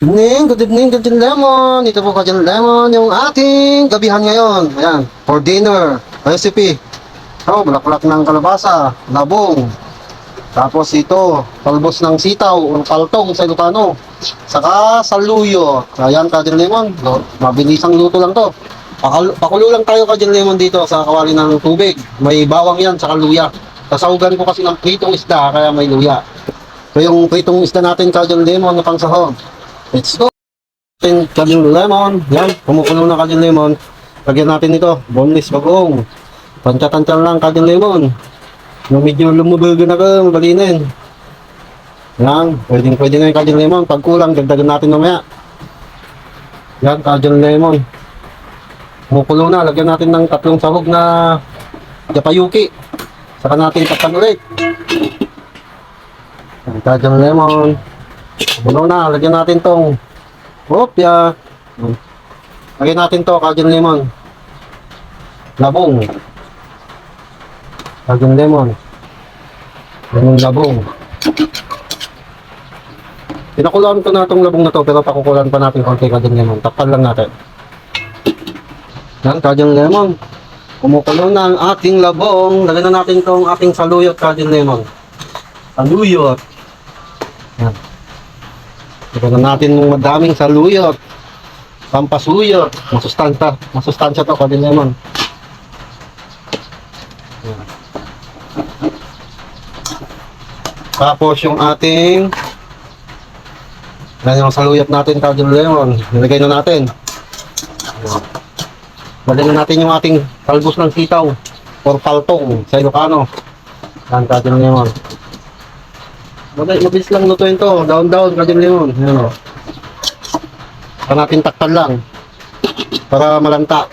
Good evening, good evening, Kajin Lemon. Ito po Kajin Lemon, yung ating gabihan ngayon. Ayan, for dinner, recipe. So, bulaklak ng kalabasa, labong. Tapos ito, talbos ng sitaw, o paltong sa Ilocano. Saka saluyo. Ayan, Kajin Lemon. Mabilisang luto lang to. Pakulo lang tayo Kajin Lemon dito sa kawali ng tubig. May bawang yan, saka luya. Sasahugan ko kasi ng pritong isda, kaya may luya. So yung pritong isda natin, Kajin Lemon, na pangsahog. Let's go! Natin kanyang lemon. Yan, kumukulo na kanyang lemon. Lagyan natin ito, boneless bagoong. Tansya-tansya lang kanyang lemon. Yung medyo lumubog na ka, mabalinin. Yan, pwedeng pwede na yung kanyang lemon. Pag kulang, dagdagan natin mamaya. Yan, kanyang lemon. Kumukulo na, lagyan natin ng tatlong sahog na yapayuki. Saka natin takpan ulit. Yan, kanyang lemon. Bulo na, lagyan natin tong opya. Lagyan natin to, kajun lemon. Labong. Kajun lemon. Lemon labong. Pinakulaan ko na itong labong na to, pero pakukulan pa natin konti kajun lemon. Takpan lang natin. Yan, kajun lemon. Kumukulo na ang ating labong. Lagyan na natin tong ating saluyot kajun lemon. Saluyot. Yan. Lagyan na natin ng madaming saluyot. Pampasuyot. Masustansya. Masustansya to, kadin lemon. Tapos yung ating yan yung saluyot natin, kadin lemon. Nilagay na natin. Lagyan na natin yung ating talbos ng sitaw or paltong sa Ilocano. Yan, kadin lemon. Mabilis, mabilis lang lutuin to. Down, down, kadin lemon. Yan o. Saka natin takpan lang. Para malanta.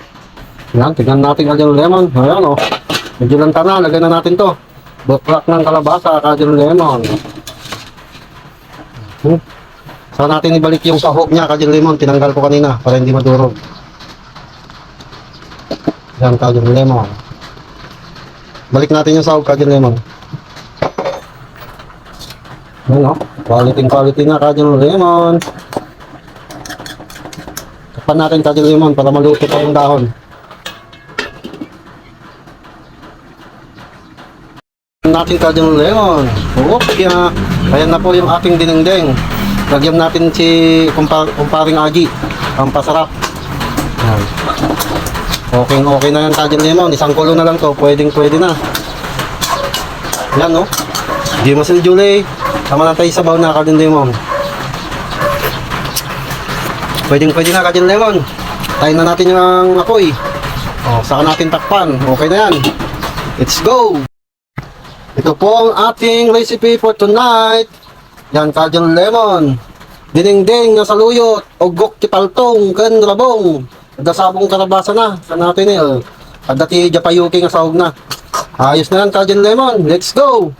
Yan, tignan natin kadin lemon. Ayan o. Medyo lanta na. Lagyan na natin to. Buklak ng kalabasa, kadin lemon. Hmm. Saka natin ibalik yung sahog niya, kadin lemon. Tinanggal ko kanina para hindi madurog. Yan, kadin lemon. Balik natin yung sahog, kadin lemon. Ano? Quality quality na kajang lemon. Tapan natin kajang lemon para maluto pa yung dahon. natin kajang lemon. Okay. Ayan na po yung ating dinengdeng. Lagyan natin si kumpa, kumparing Agi. Ang pasarap. Yan. Okay, okay na yan kajang lemon. Isang kulo na lang to. Pwedeng pwede na. Yan no. Di mo si Julie. Tama lang tayo sa baon na kadin lemon. Pwedeng pwede na kadin lemon. Tayo na natin yung apoy. O, saka natin takpan. Okay na yan. Let's go! Ito po ang ating recipe for tonight. Yan, kadin lemon. Dinengdeng na saluyot. Ugok tipaltong. Kan rabong. Dasabong karabasa na. Sa natin eh. At dati japayuki nga sahog na. Ayos na yan, kadin lemon. Let's go!